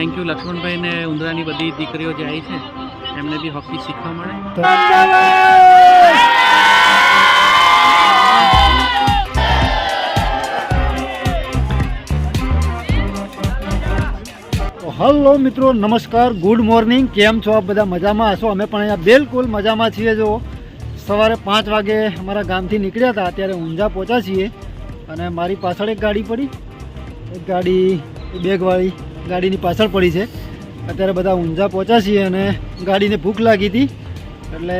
Thank you લક્ષ્મણભાઈ ને ઉંદરાની બધી દીકરીઓ જે આવી છે, એમને બી હોકી શીખવા મળે. હલો મિત્રો, નમસ્કાર, ગુડ મોર્નિંગ. કેમ છો આપ બધા? મજામાં હશો? અમે પણ અહીંયા બિલકુલ મજામાં છીએ જો. સવારે પાંચ વાગે અમારા ગામથી નીકળ્યા હતા, અત્યારે ઊંઝા પહોંચ્યા છીએ. અને મારી પાછળ એક ગાડી પડી. એક ગાડી બેગવાળી. ગાડીની પાછળ પડી છે. અત્યારે બધા ઊંઝા પહોંચ્યા છીએ અને ગાડીને ભૂખ લાગી હતી. એટલે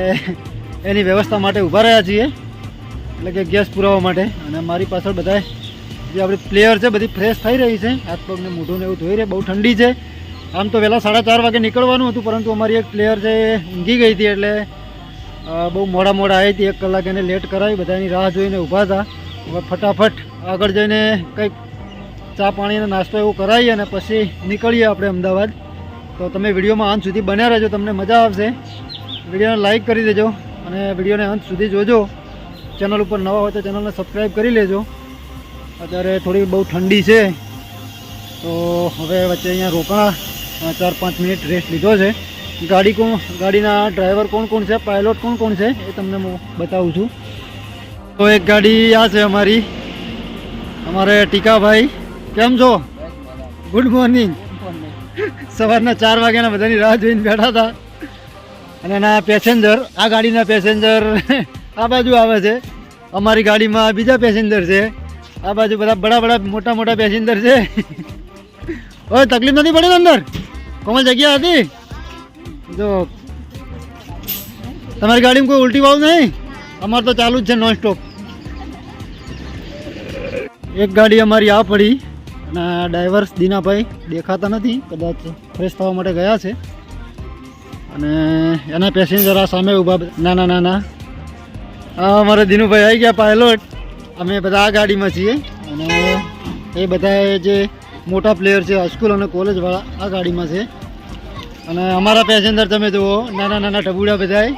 એની વ્યવસ્થા માટે ઊભા રહ્યા છીએ. એટલે કે ગેસ પુરાવવા માટે. અને મારી પાછળ બધા જે આપણી પ્લેયર છે, બધી ફ્રેશ થઈ રહી છે. હાથ પગને મોઢું ને એવું ધોઈ રહે, બહુ ઠંડી છે. આમ તો વહેલા સાડા ચાર વાગે નીકળવાનું હતું, પરંતુ અમારી એક પ્લેયર છે ઊંઘી ગઈ હતી એટલે બહુ મોડા મોડા આવી હતી. એક કલાક એને લેટ કરાવી બધાની રાહ જોઈને ઊભા હતા. હવે ફટાફટ આગળ જઈને કંઈક ચા પાણી અને નાસ્તો એવું કરાવીએ અને પછી નીકળીએ આપણે અમદાવાદ. તો તમે વિડીયોમાં અંત સુધી બન્યા રહેજો, તમને મજા આવશે. વિડીયોને લાઇક કરી દેજો અને વિડીયોને અંત સુધી જોજો. ચેનલ ઉપર નવા હોય તો ચેનલને સબસ્ક્રાઈબ કરી લેજો. અત્યારે થોડી બહુ ઠંડી છે. તો હવે વચ્ચે અહીંયા રોકાણા ચાર પાંચ મિનિટ રેસ્ટ લીધો છે. ગાડી કોણ, ગાડીના ડ્રાઈવર કોણ કોણ છે પાયલોટ કોણ કોણ છે, એ તમને હું બતાવું છું. તો એક ગાડી આ છે અમારી. અમારે ટીકાભાઈ કેમ છો? ગુડ મોર્નિંગ સવારના ચાર વાગ્યાના બધાની રાહ જોઈને બેઠા હતા. અને એના પેસેન્જર આ ગાડીના પેસેન્જર આ બાજુ આવે છે. અમારી ગાડીમાં બીજા પેસેન્જર છે. આ બાજુ બધા બડા બડા મોટા મોટા પેસેન્જર છે. ઓય તકલીફ નથી પડી ને અંદર? કોમલ જગ્યા હતી? જો તમારી ગાડીમાં કોઈ ઉલટી વાવ નહીં? અમારે તો ચાલુ જ છે નોન સ્ટોપ એક ગાડી અમારી આ પડી. અને ડાઈવર્સ દીનાભાઈ દેખાતા નથી, કદાચ ફ્રેશ થવા માટે ગયા છે. અને એના પેસેન્જર આ સામે ઊભા નાના નાના. આ અમારે દિનુભાઈ આવી ગયા પાયલોટ અમે બધા આ ગાડીમાં છીએ. અને એ બધા જે મોટા પ્લેયર છે હાઈસ્કૂલ અને કોલેજવાળા આ ગાડીમાં છે. અને અમારા પેસેન્જર તમે જુઓ, નાના નાના ટબુડા બધાય.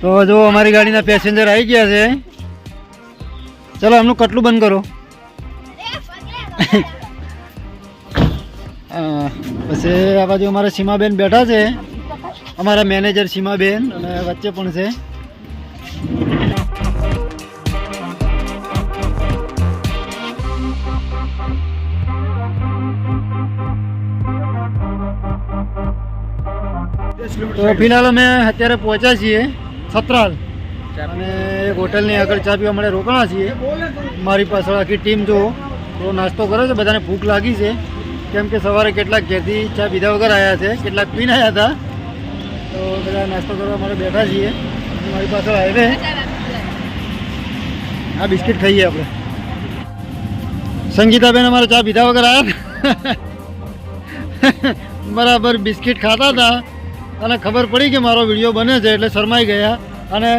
તો જો અમારી ગાડીના પેસેન્જર આવી ગયા છે. ચલો, એમનું કટલું બંધ કરો. પછી આ બાજુ અમારા સીમાબેન બેઠા છે. અમારા મેનેજર સીમાબેન અને વચ્ચે પણ છે. તો ફિલહાલ અમે અત્યારે પહોંચ્યા છીએ. સતરાલ. અને એક હોટલની આગળ ચા પીવા માટે રોકાણા છીએ. મારી પાછળ આખી ટીમ જો થોડો નાસ્તો કરે છે, બધાને ભૂખ લાગી છે. કેમ કે સવારે કેટલાક ઘેરથી ચા પીધા વગર આવ્યા છે, કેટલાક પીને આવ્યા હતા. તો બધા નાસ્તો કરવા માટે બેઠા છીએ. મારી પાછળ હાઈવે. આ બિસ્કિટ ખાઈએ આપણે. સંગીતાબેન અમારે ચા પીધા વગર આવ્યા બરાબર બિસ્કિટ ખાતા હતા. અને ખબર પડી કે મારો વીડિયો બને છે એટલે શરમાઈ ગયા. અને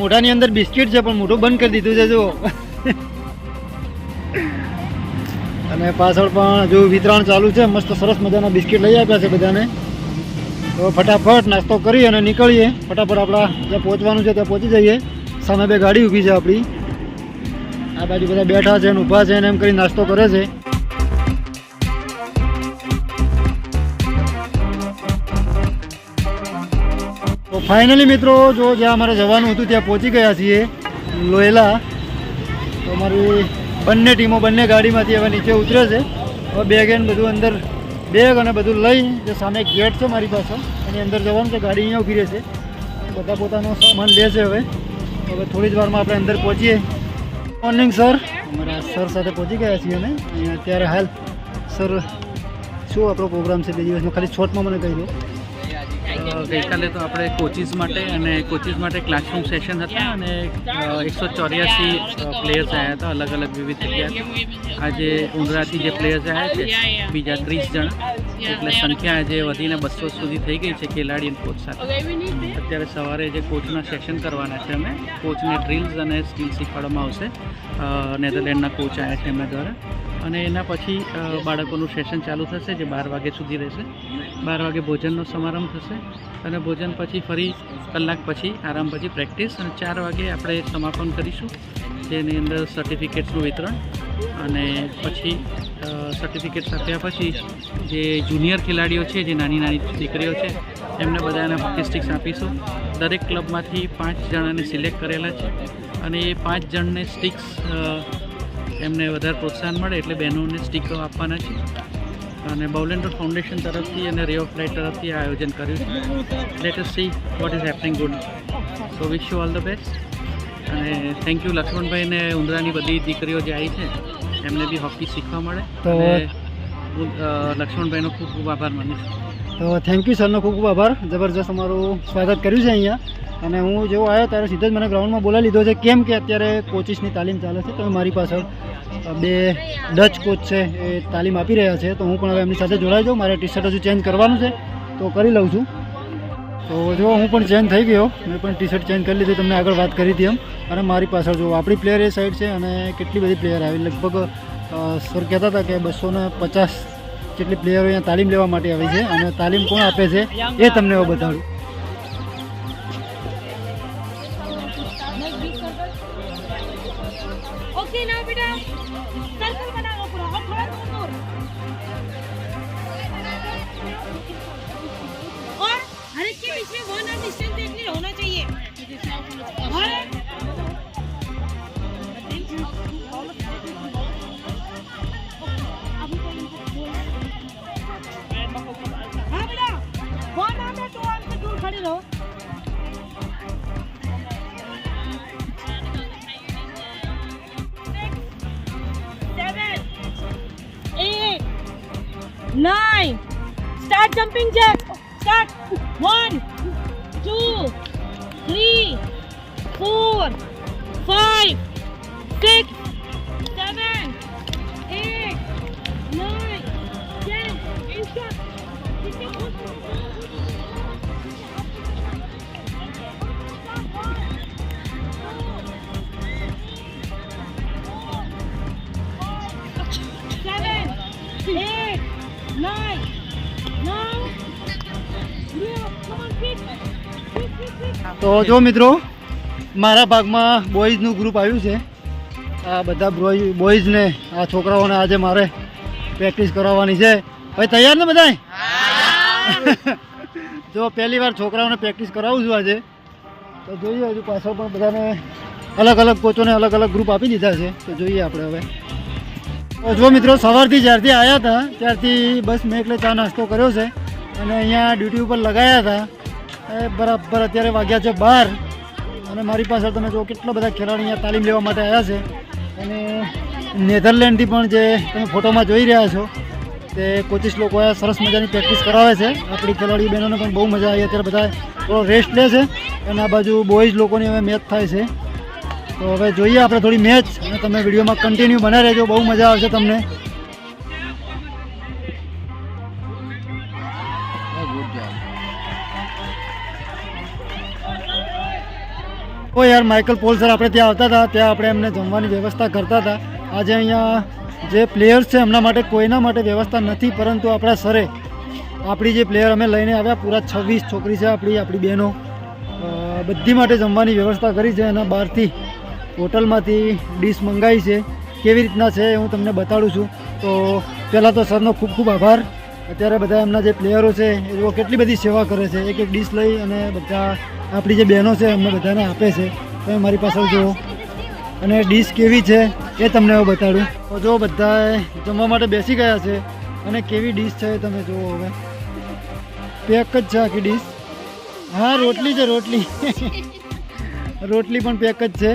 મોઢાની અંદર બિસ્કિટ છે, પણ મોઢું બંધ કરી દીધું છે, જુઓ. અને પાછળ પણ જો વિતરણ ચાલુ છે, મસ્ત સરસ મજાના બિસ્કિટ લઈ આપ્યા છે બધાને. તો ફટાફટ નાસ્તો કરી અને નીકળીએ. ફટાફટ આપણા જ્યાં પહોંચવાનું છે, ત્યાં પહોંચી જઈએ. સામે બે ગાડી ઊભી છે આપણી. આ બાજુ બધા બેઠા છે અને ઊભા છે અને એમ કરી નાસ્તો કરે છે. ફાઇનલી મિત્રો, જો જ્યાં અમારે જવાનું હતું ત્યાં પહોંચી ગયા છીએ, લોયલા. તો અમારી બંને ટીમો, બંને ગાડીમાંથી હવે નીચે ઉતરે છે. હવે બેગ એને બધું અંદર બેગ અને બધું લઈ, જે સામે ગેટ છે મારી પાસે, એની અંદર જવાનું છે, ગાડી અહીંયા ઊભી રહેશે. બધા પોતાનો સામાન લે છે હવે. હવે થોડી જ વારમાં આપણે અંદર પહોંચીએ. મોર્નિંગ સર અમારા સર સાથે પહોંચી ગયા છીએ અમે. અહીંયા અત્યારે હાલ સર શું આપણો પ્રોગ્રામ છે? બે દિવસનો ખાલી શોર્ટમાં મને કહી દો. ગઈકાલે તો આપણે કોચિસ માટે અને કોચિસ માટે ક્લાસરૂમ સેશન હતા અને એકસો ચોર્યાસી પ્લેયર્સ આવ્યા હતા અલગ અલગ વિવિધ જગ્યાએ. આજે ઉંદરાથી જે પ્લેયર્સ આવ્યા છે બીજા ત્રીસ જણા. એટલે સંખ્યા આજે વધીને બસો સુધી થઈ ગઈ છે ખેલાડી અને કોચ સાથે. અત્યારે સવારે જે કોચના સેશન કરવાના છે અમે કોચને ડ્રિલ્સ અને સ્કિલ શીખવાડવામાં આવશે. નેધરલેન્ડના કોચ આવ્યા છે એમના દ્વારા. અને એના પછી બાળકોનું સેશન ચાલુ થશે, જે બાર વાગે સુધી રહેશે. બાર વાગે ભોજનનો સમારંભ થશે અને ભોજન પછી ફરી કલાક પછી આરામ પછી પ્રેક્ટિસ અને ચાર વાગે આપણે સમાપન કરીશું. જેની અંદર સર્ટિફિકેટ્સનું વિતરણ અને પછી સર્ટિફિકેટ્સ આપ્યા પછી જે જુનિયર ખેલાડીઓ છે, જે નાની નાની દીકરીઓ છે, એમને બધાને હોકી સ્ટિક્સ આપીશું. દરેક ક્લબમાંથી પાંચ જણાને સિલેક્ટ કરેલા છે અને એ પાંચ જણને સ્ટિક્સ એમને વધારે પ્રોત્સાહન મળે એટલે બહેનોને સ્ટીકરો આપવાના છે. અને બાઉલેન્ડર ફાઉન્ડેશન તરફથી અને રે ઓફ લાઇટ તરફથી આ આયોજન કર્યું છે. Let us see what is happening good so wish you all the best અને થેન્ક યુ લક્ષ્મણભાઈને ઉંદરાની બધી દીકરીઓ જે આવી છે એમને બી હોકી શીખવા મળે. અને લક્ષ્મણભાઈનો ખૂબ ખૂબ આભાર માનું તો થેન્ક યુ સરનો ખૂબ ખૂબ આભાર. જબરજસ્ત અમારું સ્વાગત કર્યું છે અહીંયા. અને હું જેવો આવ્યો ત્યારે સીધો જ મને ગ્રાઉન્ડમાં બોલાવી લીધો છે. કેમ કે અત્યારે કોચિસની તાલીમ ચાલે છે. તો મારી પાછળ બે ડચ કોચ છે, એ તાલીમ આપી રહ્યા છે. તો હું પણ હવે એમની સાથે જોડાઈ જાઉં. મારે ટી શર્ટ હજુ ચેન્જ કરવાનું છે. તો કરી લઉં છું. તો જો, હું પણ ચેન્જ થઈ ગયો. મેં પણ ટી શર્ટ ચેન્જ કરી લીધી. તમને આગળ વાત કરી હતી એમ. અને મારી પાછળ જો આપણી પ્લેયર એ સાઈડ છે અને કેટલી બધી પ્લેયર આવી. લગભગ સર કહેતા હતા કે બસો ને પચાસ જેટલી પ્લેયરો અહીંયા તાલીમ લેવા માટે આવી છે. અને તાલીમ કોણ આપે છે એ તમને એવું બતાડું. ओके ना बेटा सर्कल बनाओ पूरा और थोड़ा दूर दूर और हर एक के बीच में वन आर डिस्टेंस एटलीस्ट होना चाहिए और nine. Start jumping jack. Start. One, two, three, four, five, તો જો મિત્રો, મારા ભાગમાં બોયઝનું ગ્રુપ આવ્યું છે. આ બધા બોય બોયઝને આ છોકરાઓને આજે મારે પ્રેક્ટિસ કરાવવાની છે. ભાઈ, તૈયાર ને બધાય? જો પહેલી વાર છોકરાઓને પ્રેક્ટિસ કરાવું છું આજે, તો જોઈએ, હજુ પાછળ પણ બધાને અલગ અલગ કોચોને અલગ અલગ ગ્રુપ આપી દીધા છે. તો જોઈએ આપણે હવે. જો મિત્રો, સવારથી જ્યારથી આવ્યા હતા, ત્યારથી બસ મેં એટલે ચા નાસ્તો કર્યો છે. અને અહીંયા ડ્યુટી ઉપર લગાયા હતા. એ બરાબર, અત્યારે વાગ્યા છે બાર. અને મારી પાસે તમે જો કેટલા બધા ખેલાડી અહીંયા તાલીમ લેવા માટે આવ્યા છે. અને નેધરલેન્ડથી પણ જે તમે ફોટોમાં જોઈ રહ્યા છો, તે કોચિસ લોકો આ સરસ મજાની પ્રેક્ટિસ કરાવે છે. આપણી ખેલાડી બહેનોને પણ બહુ મજા આવી, અત્યારે બધા થોડો રેસ્ટ લે છે. અને આ બાજુ બોયઝ લોકોની હવે મેચ થાય છે. તો હવે જોઈએ આપણે થોડી મેચ અને તમે વિડીયોમાં કન્ટિન્યુ બના રહેજો, બહુ મજા આવશે તમને. ઓ યાર માઇકલ પોલ સર આપણે ત્યાં આવતા હતા, ત્યાં આપણે એમને જમવાની વ્યવસ્થા કરતા હતા. આજે અહીંયા જે પ્લેયર્સ છે, એમના માટે કોઈના માટે વ્યવસ્થા નથી, પરંતુ આપણા સરે આપણી જે પ્લેયર અમે લઈને આવ્યા, પૂરા છવ્વીસ છોકરી છે આપણી આપણી બહેનો. બધી માટે જમવાની વ્યવસ્થા કરી છે અને બહારથી હોટલમાંથી ડીશ મંગાવી છે. કેવી રીતના છે હું તમને બતાડું છું. તો પહેલાં તો સરનો ખૂબ ખૂબ આભાર. અત્યારે બધા એમના જે પ્લેયરો છે, એ લોકો કેટલી બધી સેવા કરે છે. એક એક ડીશ લઈ અને બધા આપણી જે બહેનો છે, એમને બધાને આપે છે. તમે મારી પાસે જુઓ. અને ડીશ કેવી છે, એ તમને હું બતાડું. તો જો બધા જમવા માટે બેસી ગયા છે, અને કેવી ડીશ છે તમે જુઓ હવે. પેક જ છે આખી ડીશ હા, રોટલી છે, રોટલી. રોટલી પણ પેક જ છે.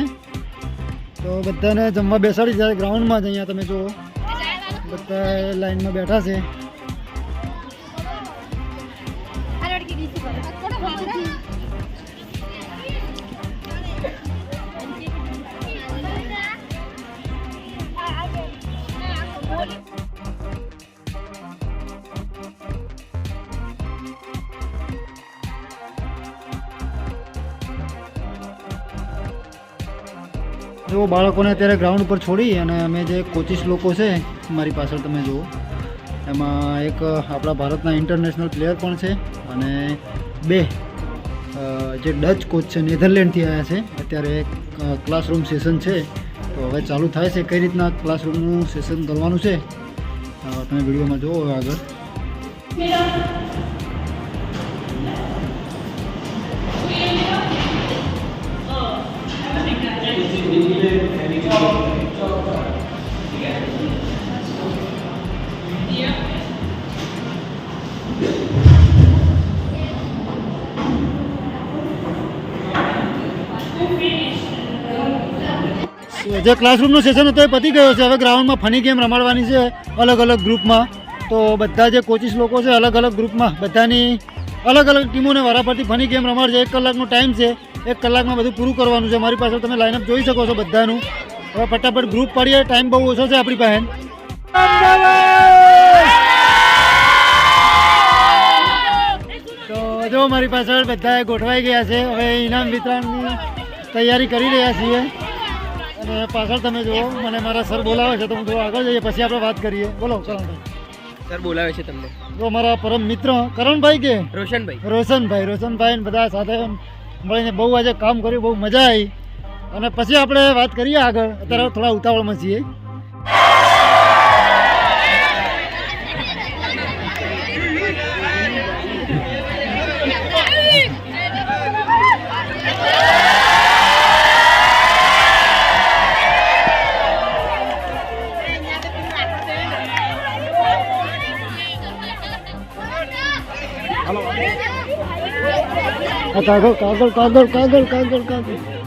તો બધાને જમવા બેસાડી જાય ગ્રાઉન્ડમાં જ અહીંયા તમે જુઓ. બધા લાઈનમાં બેઠા છે. જો બાળકોને અત્યારે ગ્રાઉન્ડ પર છોડી અને અમે જે કોચિસ લોકો છે, મારી પાછળ તમે જુઓ. એમાં એક આપણા ભારતના ઇન્ટરનેશનલ પ્લેયર પણ છે અને બે જે ડચ કોચ છે નેધરલેન્ડથી આવ્યા છે. અત્યારે ક્લાસરૂમ સેશન છે. તો હવે ચાલુ થાય છે કઈ રીતના ક્લાસરૂમનું સેશન કરવાનું છે? તમે વિડીયોમાં જુઓ જે ક્લાસરૂમનું સેશન હતો એ પતી ગયો છે. હવે ગ્રાઉન્ડમાં ફની ગેમ રમાડવાની છે અલગ અલગ ગ્રુપમાં તો બધા જે કોચિસ લોકો છે અલગ અલગ ગ્રુપમાં બધાની અલગ અલગ ટીમોને વારાફરતી ફની ગેમ રમાડશે એક કલાકનો ટાઈમ છે. એક કલાકમાં બધું પૂરું કરવાનું છે. મારી પાસે તમે લાઇનઅપ જોઈ શકો છો બધાનું. હવે ફટાફટ ગ્રુપ પાડીએ. ટાઈમ બહુ ઓછો છે આપણી પાસે. તો જો મારી પાછળ બધા ગોઠવાઈ ગયા છે. હવે ઇનામ વિતરણની તૈયારી કરી રહ્યા છીએ. અને પાછળ તમે જુઓ મને મારા સર બોલાવે છે તો હું થોડું આગળ જઈએ. પછી આપણે વાત કરીએ. બોલો કરણભાઈ. સર બોલાવે છે તમને. જો મારા પરમ મિત્ર કરણભાઈ કે? રોશનભાઈ. રોશનભાઈ રોશનભાઈ બધા સાથે મળીને બહુ આજે કામ કર્યું બહુ મજા આવી. અને પછી આપણે વાત કરીએ આગળ. અત્યારે થોડા ઉતાવળમાં છીએ. দেখো কাঁদল কাঁদল কাঁদল কাঁদল কাঁদল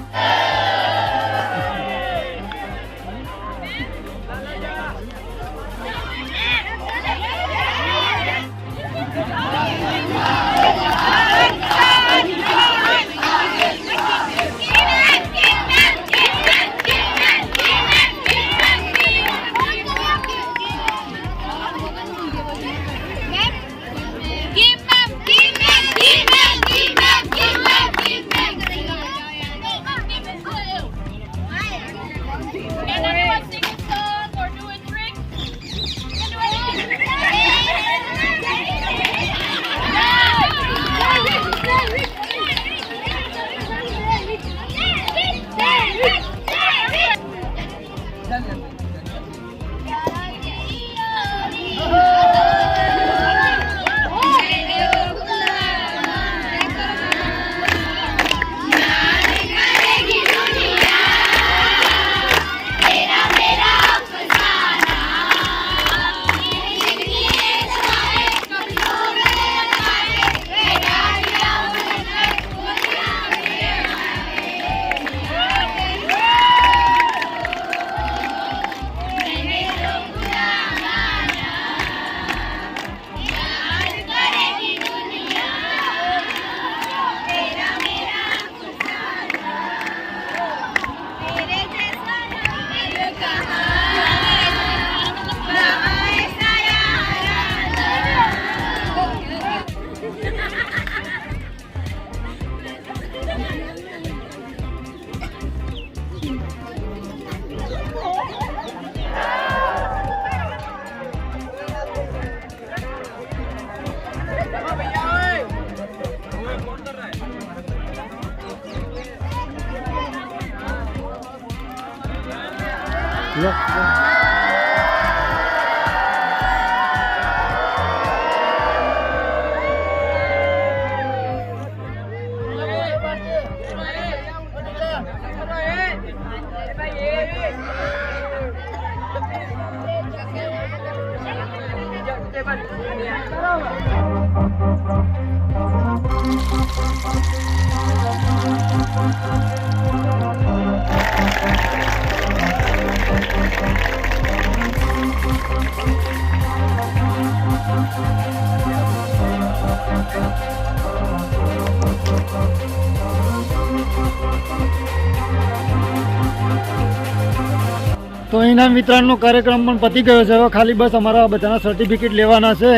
તો ઇનામ વિતરણનો કાર્યક્રમ પણ પતી ગયો છે. હવે ખાલી બસ અમારા બધાના સર્ટિફિકેટ લેવાના છે.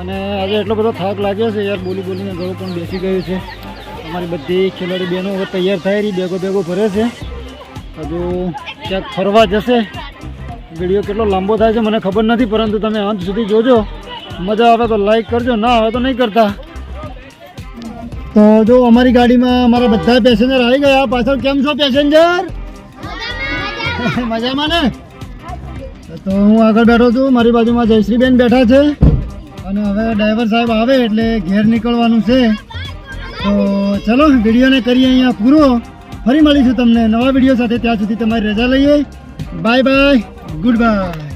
અને આજે એટલો બધો થાક લાગ્યો છે યાર, બોલી બોલીને ગળું પણ બેસી ગયું છે. અમારી બધી ખેલાડી બહેનો હવે તૈયાર થઈ રહી બેગો બેગો ભરે છે. હજુ ક્યાંક ફરવા જશે. વીડિયો કેટલો લાંબો થાય છે મને ખબર નથી, પરંતુ તમે અંત સુધી જોજો. મજા આવે તો લાઈક કરજો, ના આવે તો નહીં કરતા. તો જો અમારી ગાડીમાં અમારા બધા પેસેન્જર આવી ગયા. પાછળ કેમ છો પેસેન્જર મજામાં? ને? તો હું આગળ બેઠો છું. મારી બાજુમાં જયશ્રીબેન બેઠા છે. અને હવે ડ્રાઈવર સાહેબ આવે એટલે ઘેર નીકળવાનું છે. તો ચલો વિડીયોને કરીએ અહીંયા પૂરો. ફરી મળીશું તમને નવા વીડિયો સાથે. ત્યાં સુધી તમારી રજા લઈએ. Bye bye. Good bye.